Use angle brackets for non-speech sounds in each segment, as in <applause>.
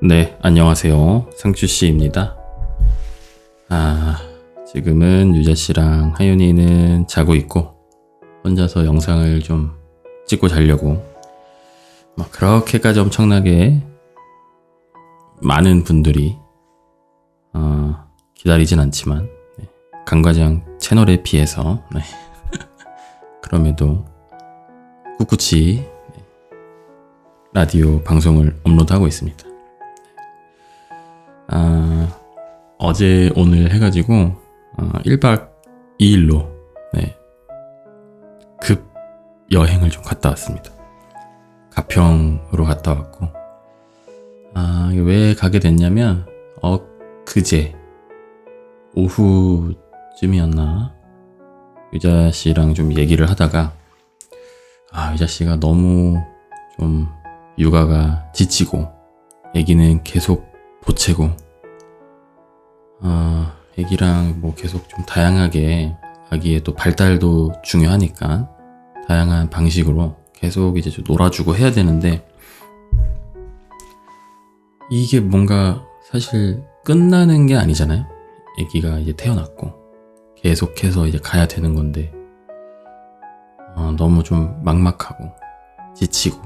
네, 안녕하세요. 상추씨입니다. 아, 지금은 유자씨랑 하윤이는 자고 있고, 혼자서 영상을 좀 찍고 자려고, 막 그렇게까지 엄청나게 많은 분들이, 어, 기다리진 않지만, 네, 강과장 채널에 비해서, 네. <laughs> 그럼에도 꿋꿋이 네, 라디오 방송을 업로드하고 있습니다. 아, 어제 오늘 해가지고 어, 1박 2일로 네, 급 여행을 좀 갔다 왔습니다. 가평으로 갔다 왔고 아, 왜 가게 됐냐면 어 그제 오후쯤이었나 유자 씨랑 좀 얘기를 하다가 아 유자 씨가 너무 좀 육아가 지치고 아기는 계속 보채고 아 아기랑 뭐 계속 좀 다양하게 아기의 또 발달도 중요하니까 다양한 방식으로 계속 이제 좀 놀아주고 해야 되는데 이게 뭔가 사실 끝나는 게 아니잖아요. 아기가 이제 태어났고 계속해서 이제 가야 되는 건데 어, 너무 좀 막막하고 지치고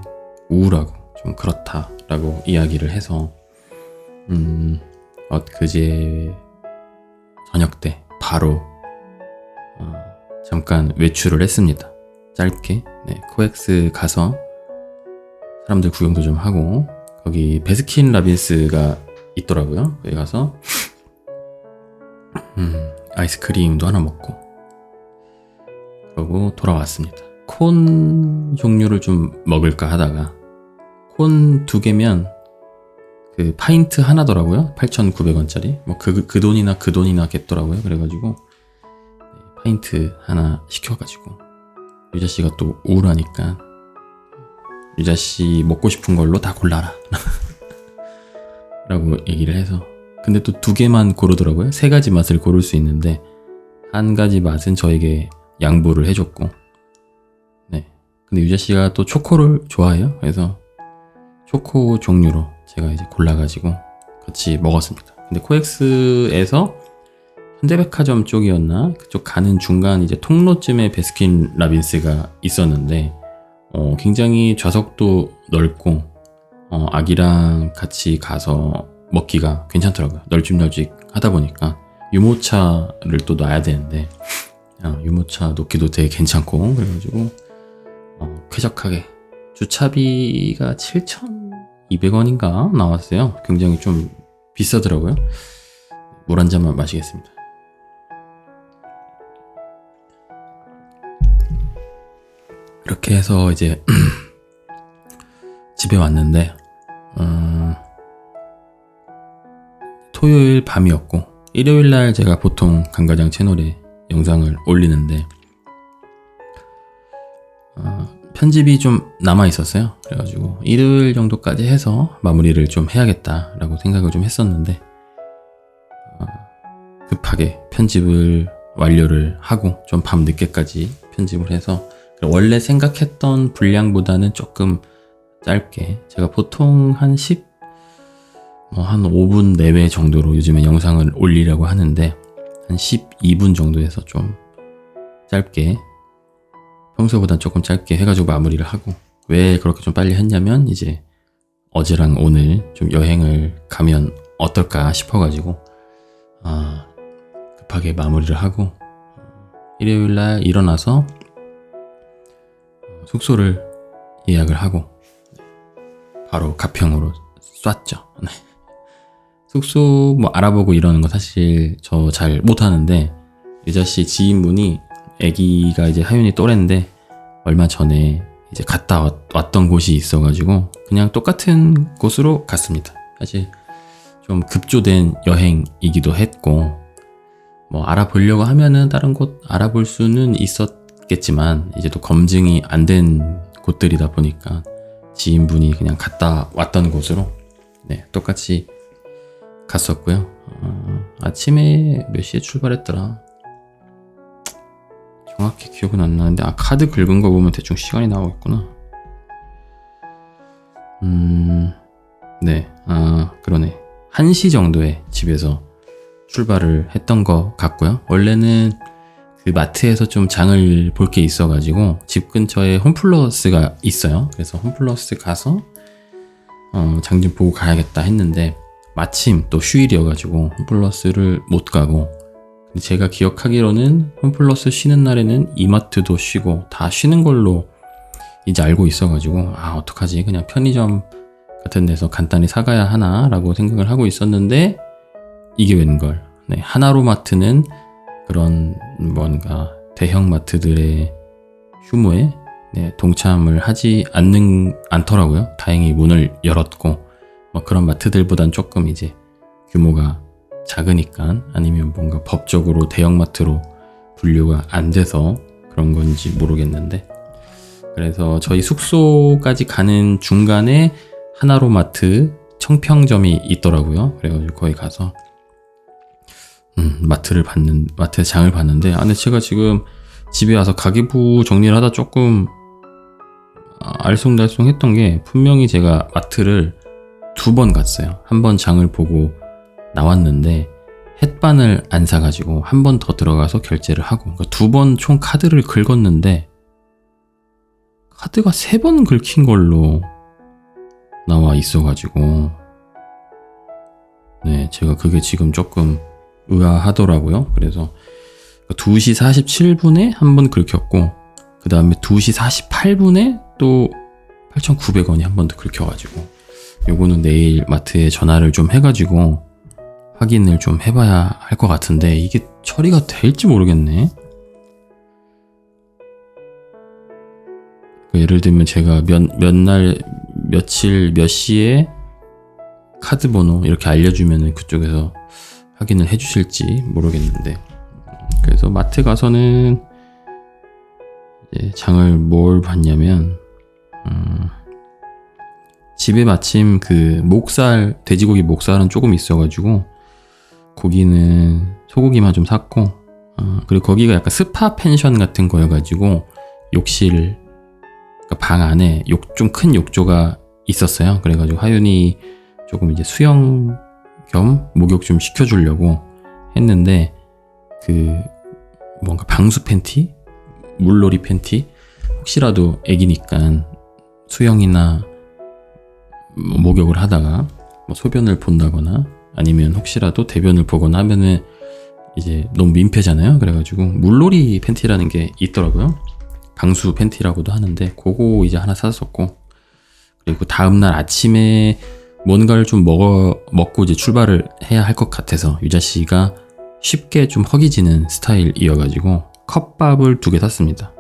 우울하고 좀 그렇다라고 이야기를 해서 음, 엊그제 저녁 때 바로 어, 잠깐 외출을 했습니다. 짧게 네, 코엑스 가서 사람들 구경도 좀 하고 거기 베스킨 라빈스가 있더라고요. 거기 가서 음, 아이스크림도 하나 먹고 그러고 돌아왔습니다. 콘 종류를 좀 먹을까 하다가 콘 두 개면 그 파인트 하나더라고요. 8,900원짜리. 뭐 그 그 돈이나 그 돈이나 겠더라고요. 그래가지고 네, 파인트 하나 시켜가지고 유자 씨가 또 우울하니까 유자 씨 먹고 싶은 걸로 다 골라라. <laughs> 라고 얘기를 해서 근데 또 두 개만 고르더라고요. 세 가지 맛을 고를 수 있는데 한 가지 맛은 저에게 양보를 해줬고 네. 근데 유자 씨가 또 초코를 좋아해요. 그래서 초코 종류로 제가 이제 골라가지고 같이 먹었습니다. 근데 코엑스에서 현대백화점 쪽이었나 그쪽 가는 중간 이제 통로쯤에 베스킨 라빈스가 있었는데 어, 굉장히 좌석도 넓고 어, 아기랑 같이 가서 먹기가 괜찮더라고요. 널찍널찍 하다 보니까 유모차를 또 놔야 되는데 어, 유모차 놓기도 되게 괜찮고 그래가지고 어, 쾌적하게 주차비가 7,200원인가 나왔어요. 굉장히 좀 비싸더라고요. 물 한 잔만 마시겠습니다. 이렇게 해서 이제 <clears throat> 집에 왔는데 음, 토요일 밤이었고 일요일 날 제가 보통 강가장 채널에 영상을 올리는데 어, 편집이 좀 남아 있었어요. 그래가지고 일요일 정도까지 해서 마무리를 좀 해야겠다라고 생각을 좀 했었는데 어, 급하게 편집을 완료를 하고 좀 밤 늦게까지 편집을 해서 원래 생각했던 분량보다는 조금 짧게 제가 보통 한 10, 뭐한 5분 내외 정도로 요즘에 영상을 올리려고 하는데 한 12분 정도에서 좀 짧게 평소보다 조금 짧게 해가지고 마무리를 하고 왜 그렇게 좀 빨리 했냐면 이제 어제랑 오늘 좀 여행을 가면 어떨까 싶어가지고 아, 급하게 마무리를 하고 일요일 날 일어나서 숙소를 예약을 하고 바로 가평으로 쐈죠. 네. 숙소 뭐 알아보고 이러는 거 사실 저 잘 못하는데 유자 씨 지인분이 아기가 이제 하윤이 또래인데 얼마 전에 이제 갔다 왔, 던 곳이 있어가지고 그냥 똑같은 곳으로 갔습니다. 사실 좀 급조된 여행이기도 했고 뭐 알아보려고 하면은 다른 곳 알아볼 수는 있었겠지만 이제 또 검증이 안 된 곳들이다 보니까 지인분이 그냥 갔다 왔던 곳으로 네 똑같이 갔었고요. 어, 아침에 몇 시에 출발했더라? 정확히 기억은 안 나는데 아 카드 긁은 거 보면 대충 시간이 나오겠구나. 음 네, 아, 그러네. 1시 정도에 집에서 출발을 했던 것 같고요. 원래는 그 마트에서 좀 장을 볼 게 있어가지고 집 근처에 홈플러스가 있어요. 그래서 홈플러스 가서 어, 장 좀 보고 가야겠다 했는데 마침 또 휴일이어가지고 홈플러스를 못 가고 제가 기억하기로는 홈플러스 쉬는 날에는 이마트도 쉬고 다 쉬는 걸로 이제 알고 있어가지고 아 어떡하지 그냥 편의점 같은 데서 간단히 사가야 하나 라고 생각을 하고 있었는데 이게 웬걸 네, 하나로마트는 그런 뭔가 대형 마트들의 휴무에 네, 동참을 하지 않는 않더라고요. 다행히 문을 열었고 뭐 그런 마트들보단 조금 이제 규모가 작으니까 아니면 뭔가 법적으로 대형 마트로 분류가 안 돼서 그런 건지 모르겠는데 그래서 저희 숙소까지 가는 중간에 하나로마트 청평점이 있더라고요. 그래가지고 거기 가서 음, 마트를 봤는 마트에 장을 봤는데 아 근데 제가 지금 집에 와서 가계부 정리를 하다 조금 아, 알쏭달쏭했던 게 분명히 제가 마트를 두 번 갔어요. 한 번 장을 보고 나왔는데 햇반을 안 사가지고 한 번 더 들어가서 결제를 하고 그러니까 두번 총 카드를 긁었는데 카드가 세 번 긁힌 걸로 나와 있어가지고 네 제가 그게 지금 조금 의아하더라고요. 그래서 2시 47분에 한 번 긁혔고 그 다음에 2시 48분에 또 8,900원이 한 번 더 긁혀가지고 요거는 내일 마트에 전화를 좀 해가지고 확인을 좀 해봐야 할 것 같은데 이게 처리가 될지 모르겠네. 그 예를 들면 제가 몇, 몇 날, 며칠, 몇 시에 카드 번호 이렇게 알려주면은 그쪽에서 확인을 해주실지 모르겠는데. 그래서 마트 가서는 이제 장을 뭘 봤냐면, 음, 집에 마침 그 목살, 돼지고기 목살은 조금 있어가지고, 고기는 소고기만 좀 샀고, 어, 그리고 거기가 약간 스파 펜션 같은 거여가지고, 욕실, 그러니까 방 안에 욕, 좀 큰 욕조가 있었어요. 그래가지고 하윤이 조금 이제 수영 겸 목욕 좀 시켜주려고 했는데, 그, 뭔가 방수 팬티? 물놀이 팬티? 혹시라도 애기니까 수영이나 뭐 목욕을 하다가 뭐 소변을 본다거나 아니면 혹시라도 대변을 보거나 하면은 이제 너무 민폐잖아요. 그래가지고 물놀이 팬티라는 게 있더라고요. 방수 팬티라고도 하는데 그거 이제 하나 샀었고 그리고 다음날 아침에 뭔가를 좀 먹어 먹고 이제 출발을 해야 할 것 같아서 유자 씨가 쉽게 좀 허기지는 스타일이어가지고 컵밥을 두 개 샀습니다.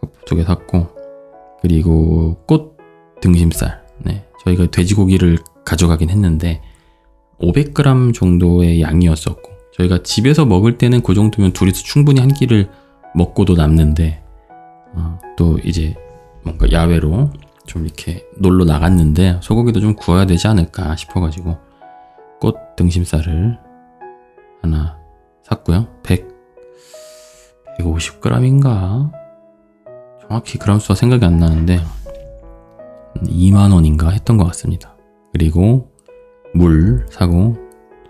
컵두개 샀고 그리고 꽃 등심살. 네, 저희가 돼지고기를 가져가긴 했는데 500g 정도의 양이었었고 저희가 집에서 먹을 때는 그 정도면 둘이서 충분히 한 끼를 먹고도 남는데 어, 또 이제 뭔가 야외로 좀 이렇게 놀러 나갔는데 소고기도 좀 구워야 되지 않을까 싶어가지고 꽃 등심살을 하나 샀고요. 100 150g인가? 정확히 그람 수가 생각이 안 나는데 2만 원인가 했던 것 같습니다. 그리고 물 사고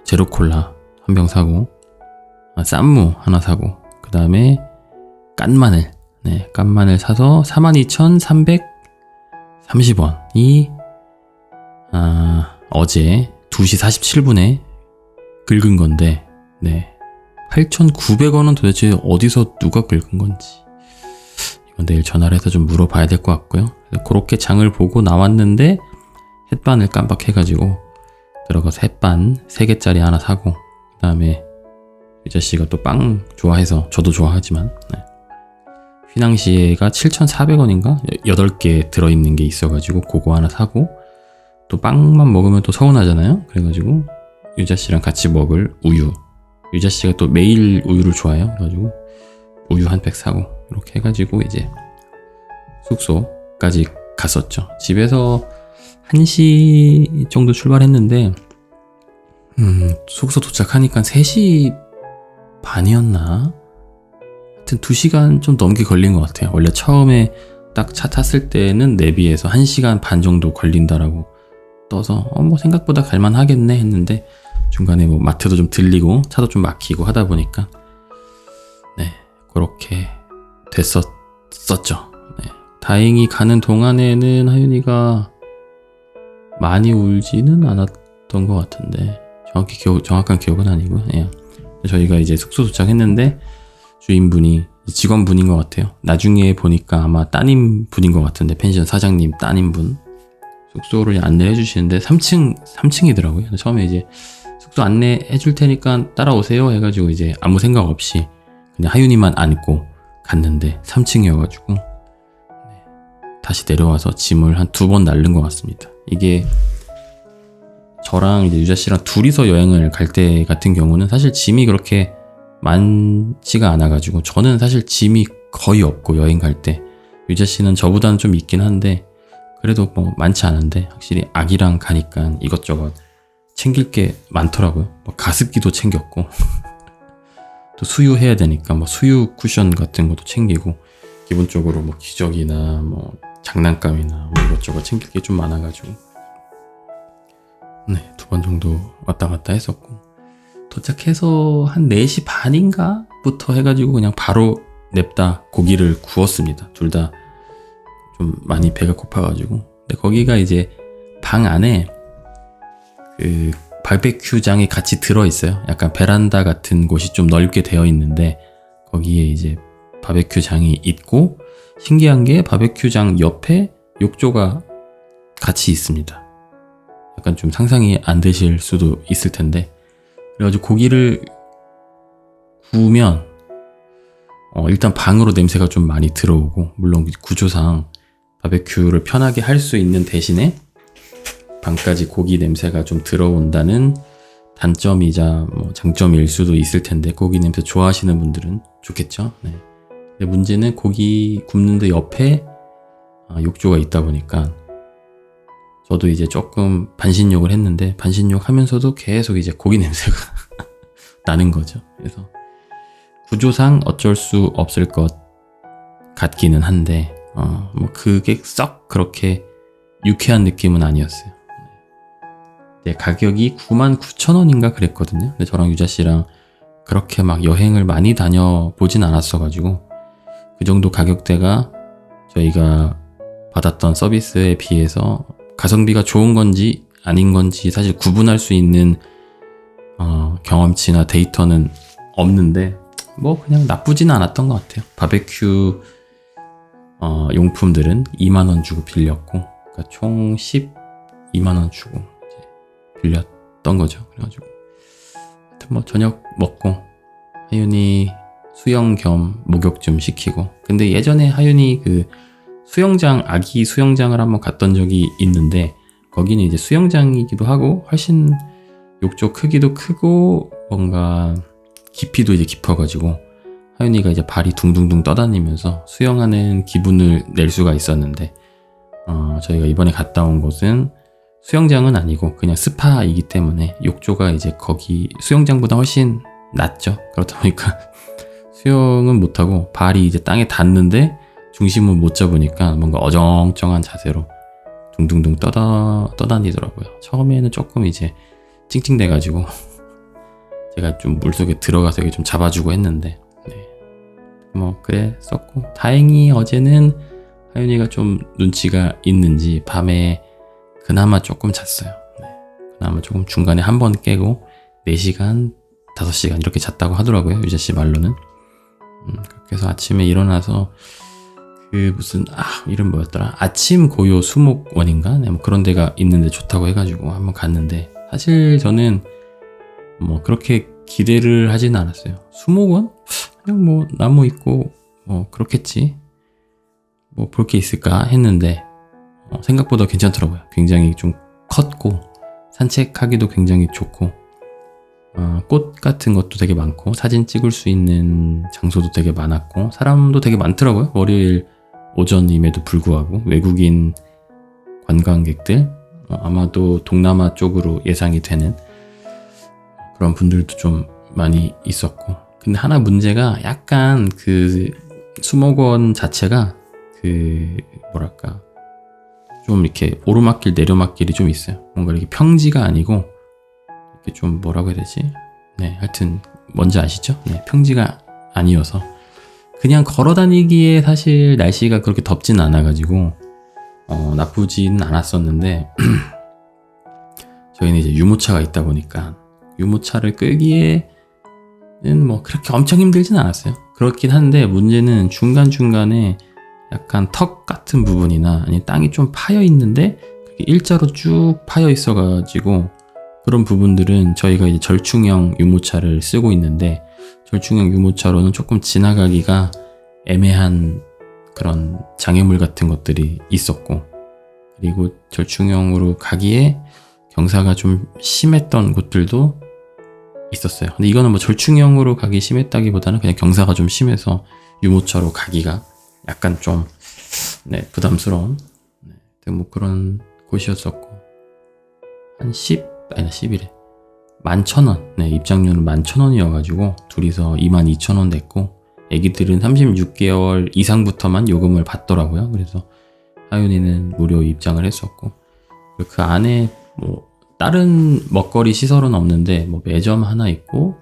제로 콜라 한 병 사고 아, 쌈무 하나 사고 그 다음에 깐 마늘 네, 깐 마늘 사서 42,330원이 아, 어제 2시 47분에 긁은 건데 네 8,900원은 도대체 어디서 누가 긁은 건지. 이건 내일 전화를 해서 좀 물어봐야 될 것 같고요. 그렇게 장을 보고 나왔는데 햇반을 깜빡해가지고 들어가서 햇반 3개짜리 하나 사고 그 다음에 유자 씨가 또 빵 좋아해서 저도 좋아하지만 네. 휘낭시에가 7,400원인가 8개 들어있는 게 있어가지고 그거 하나 사고 또 빵만 먹으면 또 서운하잖아요. 그래가지고 유자 씨랑 같이 먹을 우유 유자 씨가 또 매일 우유를 좋아해요. 그래가지고 우유 한 팩 사고 이렇게 해가지고 이제 숙소까지 갔었죠. 집에서 1시 정도 출발했는데 음, 숙소 도착하니까 3시 반이었나? 하여튼 2시간 좀 넘게 걸린 것 같아요. 원래 처음에 딱 차 탔을 때는 내비에서 1시간 반 정도 걸린다라고 떠서 어, 뭐 생각보다 갈만 하겠네 했는데 중간에 뭐 마트도 좀 들리고 차도 좀 막히고 하다 보니까 네 그렇게 됐었었죠. 네. 다행히 가는 동안에는 하윤이가 많이 울지는 않았던 것 같은데 정확히 기억 정확한 기억은 아니고 예. 저희가 이제 숙소 도착했는데 주인분이 직원분인 것 같아요. 나중에 보니까 아마 따님 분인 것 같은데 펜션 사장님 따님 분 숙소를 안내해 주시는데 3층 3층이더라고요. 처음에 이제 숙소 안내해 줄 테니까 따라오세요 해가지고 이제 아무 생각 없이 그냥 하윤이만 안고 갔는데 3층이어가지고 다시 내려와서 짐을 한 두 번 날른 것 같습니다. 이게 저랑 이제 유자 씨랑 둘이서 여행을 갈 때 같은 경우는 사실 짐이 그렇게 많지가 않아가지고 저는 사실 짐이 거의 없고 여행 갈 때 유자 씨는 저보다는 좀 있긴 한데 그래도 뭐 많지 않은데 확실히 아기랑 가니까 이것저것 챙길 게 많더라고요. 뭐 가습기도 챙겼고 <laughs> 또 수유해야 되니까 뭐 수유 쿠션 같은 것도 챙기고 기본적으로 뭐 기저귀나 뭐 장난감이나 뭐 이것저것 챙길 게 좀 많아가지고 네 두 번 정도 왔다 갔다 했었고 도착해서 한 4시 반인가 부터 해가지고 그냥 바로 냅다 고기를 구웠습니다. 둘 다 좀 많이 배가 고파가지고 근데 거기가 이제 방 안에 그 바베큐장이 같이 들어 있어요. 약간 베란다 같은 곳이 좀 넓게 되어 있는데 거기에 이제 바베큐장이 있고 신기한 게 바베큐장 옆에 욕조가 같이 있습니다. 약간 좀 상상이 안 되실 수도 있을 텐데 그래가지고 고기를 구우면 어, 일단 방으로 냄새가 좀 많이 들어오고 물론 구조상 바베큐를 편하게 할 수 있는 대신에 방까지 고기 냄새가 좀 들어온다는 단점이자 뭐 장점일 수도 있을 텐데 고기 냄새 좋아하시는 분들은 좋겠죠. 네. 문제는 고기 굽는데 옆에 아, 욕조가 있다 보니까 저도 이제 조금 반신욕을 했는데 반신욕 하면서도 계속 이제 고기 <laughs> 냄새가 나는 거죠. 그래서 구조상 어쩔 수 없을 것 같기는 한데 어, 뭐 그게 썩 그렇게 유쾌한 느낌은 아니었어요. 네, 가격이 99,000원인가 그랬거든요. 근데 저랑 유자 씨랑 그렇게 막 여행을 많이 다녀 보진 않았어가지고 그 정도 가격대가 저희가 받았던 서비스에 비해서 가성비가 좋은 건지 아닌 건지 사실 구분할 수 있는 어, 경험치나 데이터는 없는데 뭐 그냥 나쁘진 않았던 것 같아요. 바베큐 어, 용품들은 2만 원 주고 빌렸고 그러니까 총 12만 원 주고 빌렸던 거죠. 그래가지고 하여튼 뭐 저녁 먹고 하윤이 수영 겸 목욕 좀 시키고 근데 예전에 하윤이 그 수영장 아기 수영장을 한번 갔던 적이 있는데 거기는 이제 수영장이기도 하고 훨씬 욕조 크기도 크고 뭔가 깊이도 이제 깊어가지고 하윤이가 이제 발이 둥둥둥 떠다니면서 수영하는 기분을 낼 수가 있었는데 어, 저희가 이번에 갔다 온 곳은 수영장은 아니고 그냥 스파이기 때문에 욕조가 이제 거기 수영장보다 훨씬 낫죠. 그렇다 보니까 <laughs> 수영은 못하고 발이 이제 땅에 닿는데 중심을 못 잡으니까 뭔가 어정쩡한 자세로 둥둥둥 떠다, 떠다니더라고요. 처음에는 조금 이제 찡찡대가지고 <laughs> 제가 좀 물속에 들어가서 이렇게 좀 잡아주고 했는데 네. 뭐 그래 썼고 다행히 어제는 하윤이가 좀 눈치가 있는지 밤에 그나마 조금 잤어요. 네. 그나마 조금 중간에 한 번 깨고 4시간, 5시간 이렇게 잤다고 하더라고요. 유자 씨 말로는. 음, 그래서 아침에 일어나서 그 무슨 아 이름 뭐였더라? 아침 고요 수목원인가? 네, 뭐 그런 데가 있는데 좋다고 해가지고 한번 갔는데 사실 저는 뭐 그렇게 기대를 하지는 않았어요. 수목원? 그냥 뭐 나무 있고 뭐 그렇겠지. 뭐 볼 게 있을까 했는데 어, 생각보다 괜찮더라고요. 굉장히 좀 컸고 산책하기도 굉장히 좋고 어, 꽃 같은 것도 되게 많고 사진 찍을 수 있는 장소도 되게 많았고 사람도 되게 많더라고요 월요일 오전임에도 불구하고 외국인 관광객들 어, 아마도 동남아 쪽으로 예상이 되는 그런 분들도 좀 많이 있었고 근데 하나 문제가 약간 그 수목원 자체가 그 뭐랄까 좀 이렇게 오르막길 내려막길이 좀 있어요. 뭔가 이렇게 평지가 아니고 이렇게 좀 뭐라고 해야 되지? 네, 하여튼 뭔지 아시죠? 네, 평지가 아니어서 그냥 걸어 다니기에 사실 날씨가 그렇게 덥진 않아가지고 어, 나쁘지는 않았었는데 <clears throat> 저희는 이제 유모차가 있다 보니까 유모차를 끌기에는 뭐 그렇게 엄청 힘들진 않았어요. 그렇긴 한데 문제는 중간 중간에 약간 턱 같은 부분이나 아니 땅이 좀 파여 있는데 그게 일자로 쭉 파여 있어가지고 그런 부분들은 저희가 이제 절충형 유모차를 쓰고 있는데 절충형 유모차로는 조금 지나가기가 애매한 그런 장애물 같은 것들이 있었고 그리고 절충형으로 가기에 경사가 좀 심했던 곳들도 있었어요. 근데 이거는 뭐 절충형으로 가기 심했다기보다는 그냥 경사가 좀 심해서 유모차로 가기가 약간 좀 네, 부담스러운 네, 뭐 그런 곳이었었고 한 10, 아니 11에. 만천원. 네, 입장료는 만천원이어가지고 둘이서 2만 2천원 냈고 애기들은 36개월 이상부터만 요금을 받더라고요. 그래서 하윤이는 무료 입장을 했었고 그 안에 뭐 다른 먹거리 시설은 없는데 뭐 매점 하나 있고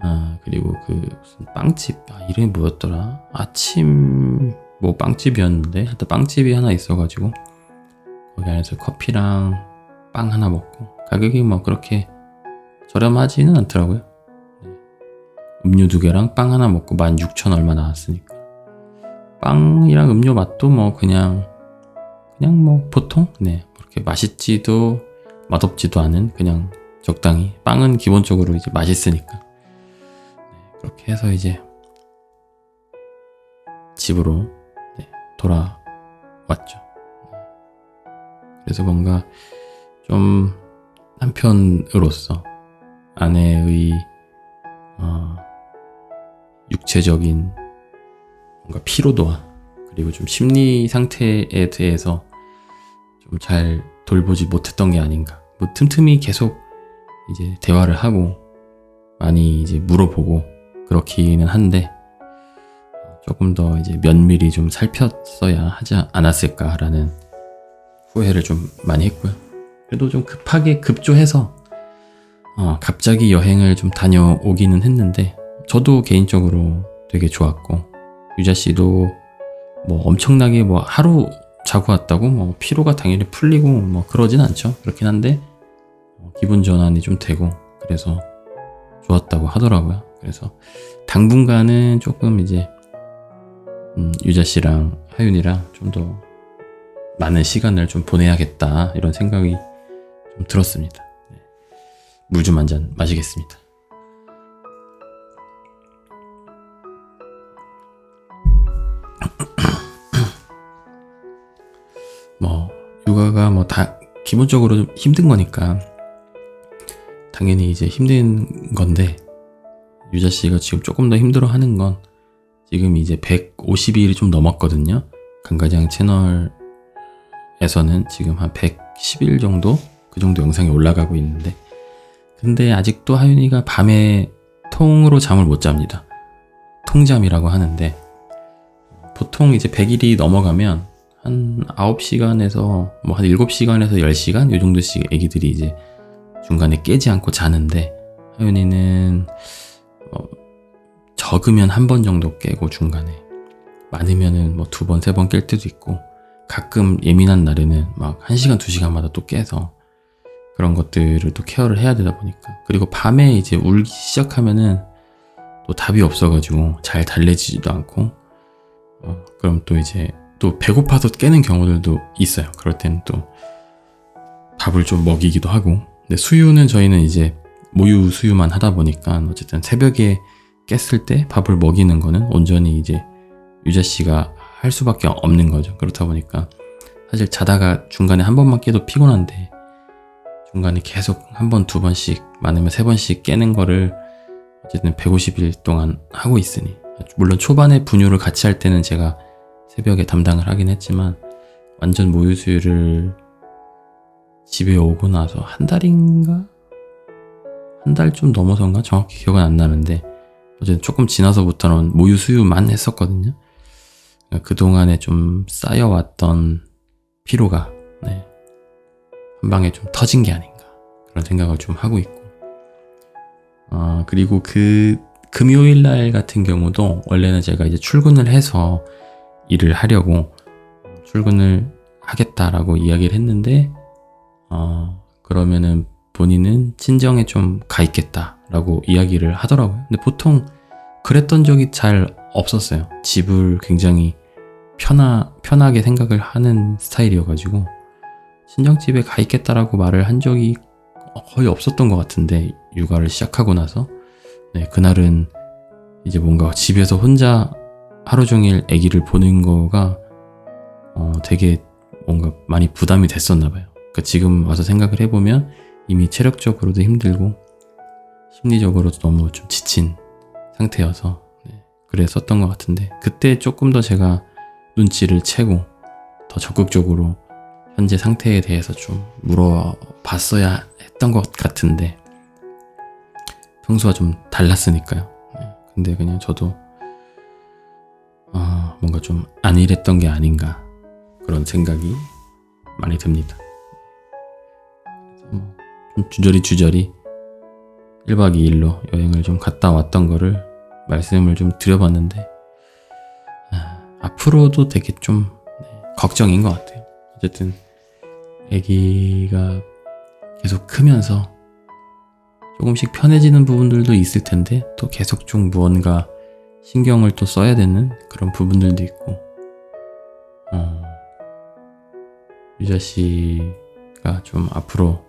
아 그리고 그 무슨 빵집. 아 이름이 뭐였더라? 아침 뭐 빵집이었는데? 하여튼 빵집이 하나 있어가지고 거기 안에서 커피랑 빵 하나 먹고 가격이 뭐 그렇게 저렴하지는 않더라고요. 네. 음료 두 개랑 빵 하나 먹고 16,000 얼마 나왔으니까. 빵이랑 음료 맛도 뭐 그냥 그냥 뭐 보통? 네. 그렇게 맛있지도 맛없지도 않은 그냥 적당히 빵은 기본적으로 이제 맛있으니까. 네, 그렇게 해서 이제 집으로 네, 돌아왔죠. 그래서 뭔가 좀 한편으로서 아내의 어, 육체적인 뭔가 피로도와 그리고 좀 심리 상태에 대해서 좀 잘 돌보지 못했던 게 아닌가. 뭐 틈틈이 계속 이제 대화를 하고 많이 이제 물어보고 그렇기는 한데 조금 더 이제 면밀히 좀 살폈어야 하지 않았을까라는 후회를 좀 많이 했고요. 그래도 좀 급하게 급조해서 어, 갑자기 여행을 좀 다녀오기는 했는데 저도 개인적으로 되게 좋았고 유자 씨도 뭐 엄청나게 뭐 하루 자고 왔다고 뭐 피로가 당연히 풀리고 뭐 그러진 않죠. 그렇긴 한데 어, 기분 전환이 좀 되고 그래서 좋았다고 하더라고요. 그래서 당분간은 조금 이제 음, 유자 씨랑 하윤이랑 좀 더 많은 시간을 좀 보내야겠다 이런 생각이 좀 들었습니다. 네. 물좀 한 잔 마시겠습니다. <clears throat> 뭐 육아가 뭐 다 기본적으로 좀 힘든 거니까 당연히 이제 힘든 건데 유자 씨가 지금 조금 더 힘들어 하는 건 지금 이제 150일이 좀 넘었거든요. 강가장 채널에서는 지금 한 110일 정도 그 정도 영상이 올라가고 있는데. 근데 아직도 하윤이가 밤에 통으로 잠을 못 잡니다. 통잠이라고 하는데. 보통 이제 100일이 넘어가면 한 9시간에서 뭐 한 7시간에서 10시간? 요 정도씩 애기들이 이제 중간에 깨지 않고 자는데 하윤이는 어, 적으면 한 번 정도 깨고 중간에. 많으면은 뭐 두 번, 세 번 깰 때도 있고 가끔 예민한 날에는 막 1시간, 2시간마다 또 깨서 그런 것들을 또 케어를 해야 되다 보니까 그리고 밤에 이제 울기 시작하면은 또 답이 없어가지고 잘 달래지지도 않고 어, 그럼 또 이제 또 배고파서 깨는 경우들도 있어요. 그럴 때는 또 밥을 좀 먹이기도 하고. 근데 수유는 저희는 이제 모유 수유만 하다 보니까 어쨌든 새벽에 깼을 때 밥을 먹이는 거는 온전히 이제 유자 씨가 할 수밖에 없는 거죠. 그렇다 보니까 사실 자다가 중간에 한 번만 깨도 피곤한데 중간에 계속 한 번, 두 번씩 많으면 세 번씩 깨는 거를 어쨌든 150일 동안 하고 있으니 물론 초반에 분유를 같이 할 때는 제가 새벽에 담당을 하긴 했지만 완전 모유 수유를 집에 오고 나서 한 달인가? 한 달 좀 넘어서인가? 정확히 기억은 안 나는데 어쨌든 조금 지나서부터는 모유 수유만 했었거든요. 그동안에 좀 쌓여왔던 피로가 네, 한 방에 좀 터진 게 아닌가 그런 생각을 좀 하고 있고 아 그리고 그 금요일 날 같은 경우도 원래는 제가 이제 출근을 해서 일을 하려고 출근을 하겠다라고 이야기를 했는데 어 그러면은 본인은 친정에 좀 가 있겠다라고 이야기를 하더라고요. 근데 보통 그랬던 적이 잘 없었어요. 집을 굉장히 편하, 편하게 생각을 하는 스타일이어가지고 친정집에 가 있겠다라고 말을 한 적이 거의 없었던 것 같은데 육아를 시작하고 나서 네, 그날은 이제 뭔가 집에서 혼자 하루 종일 아기를 보는 거가 어, 되게 뭔가 많이 부담이 됐었나 봐요. 그러니까 지금 와서 생각을 해보면 이미 체력적으로도 힘들고 심리적으로도 너무 좀 지친 상태여서 네, 그랬었던 것 같은데 그때 조금 더 제가 눈치를 채고 더 적극적으로 현재 상태에 대해서 좀 물어봤어야 했던 것 같은데 평소와 좀 달랐으니까요. 네, 근데 그냥 저도 어, 뭔가 좀 안 일했던 게 아닌가 그런 생각이 많이 듭니다. 그래서 뭐좀 주저리 주저리 1박 2일로 여행을 좀 갔다 왔던 거를 말씀을 좀 드려봤는데 아, 앞으로도 되게 좀 네, 걱정인 것 같아요. 어쨌든 아기가 계속 크면서 조금씩 편해지는 부분들도 있을 텐데 또 계속 좀 무언가 신경을 또 써야 되는 그런 부분들도 있고. 어, 유자 씨가 좀 앞으로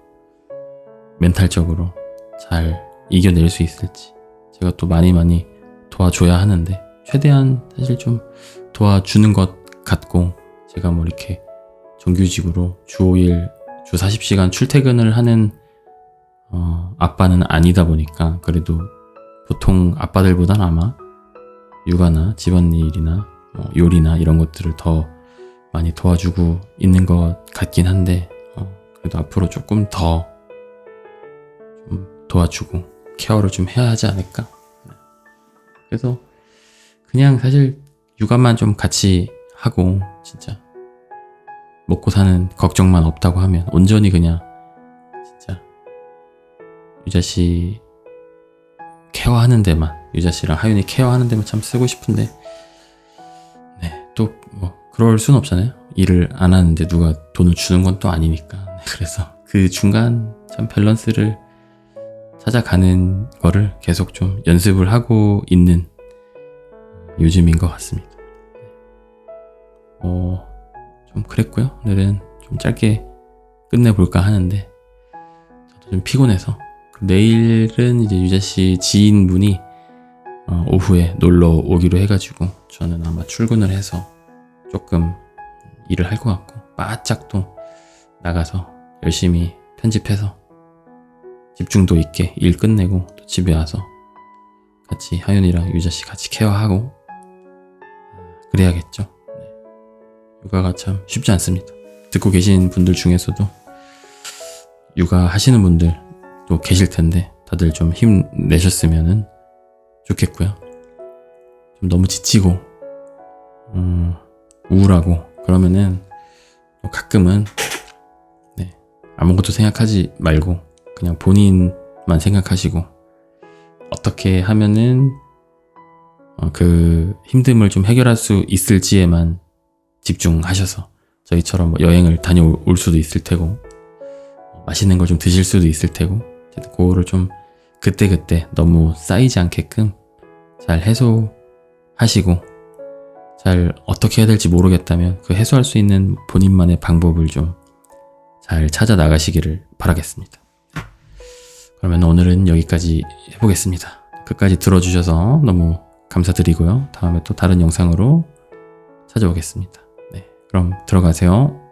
멘탈적으로 잘 이겨낼 수 있을지 제가 또 많이 많이 도와줘야 하는데 최대한 사실 좀 도와주는 것 같고 제가 뭐 이렇게 정규직으로 주 5일 주 40시간 출퇴근을 하는 어, 아빠는 아니다 보니까 그래도 보통 아빠들보단 아마 육아나 집안일이나 뭐 요리나 이런 것들을 더 많이 도와주고 있는 것 같긴 한데 어, 그래도 앞으로 조금 더 좀 도와주고 케어를 좀 해야 하지 않을까. 네. 그래서 그냥 사실 육아만 좀 같이 하고 진짜 먹고 사는 걱정만 없다고 하면 온전히 그냥 진짜 유자 씨 케어하는 데만 유자 씨랑 하윤이 케어하는 데만 참 쓰고 싶은데 네 또 뭐 그럴 순 없잖아요. 일을 안 하는데 누가 돈을 주는 건 또 아니니까. 네, 그래서 그 중간 참 밸런스를 찾아가는 거를 계속 좀 연습을 하고 있는 요즘인 것 같습니다. 어, 좀 그랬고요. 오늘은 좀 짧게 끝내볼까 하는데 저도 좀 피곤해서 내일은 이제 유자 씨 지인분이 어, 오후에 놀러 오기로 해가지고 저는 아마 출근을 해서 조금 일을 할 것 같고 바짝 또 나가서 열심히 편집해서 집중도 있게 일 끝내고 또 집에 와서 같이 하윤이랑 유자 씨 같이 케어하고 그래야겠죠. 네. 육아가 참 쉽지 않습니다. 듣고 계신 분들 중에서도 육아 하시는 분들도 계실 텐데 다들 좀 힘내셨으면 좋겠고요. 좀 너무 지치고 음, 우울하고 그러면은 가끔은 네, 아무것도 생각하지 말고 그냥 본인만 생각하시고 어떻게 하면은 어, 그 힘듦을 좀 해결할 수 있을지에만 집중하셔서 저희처럼 뭐 여행을 다녀올 수도 있을 테고 맛있는 걸 좀 드실 수도 있을 테고 그거를 좀 그때그때 너무 쌓이지 않게끔 잘 해소하시고 잘 어떻게 해야 될지 모르겠다면 그 해소할 수 있는 본인만의 방법을 좀 잘 찾아 나가시기를 바라겠습니다. 그러면 오늘은 여기까지 해보겠습니다. 끝까지 들어주셔서 너무 감사드리고요. 다음에 또 다른 영상으로 찾아오겠습니다. 네, 그럼 들어가세요.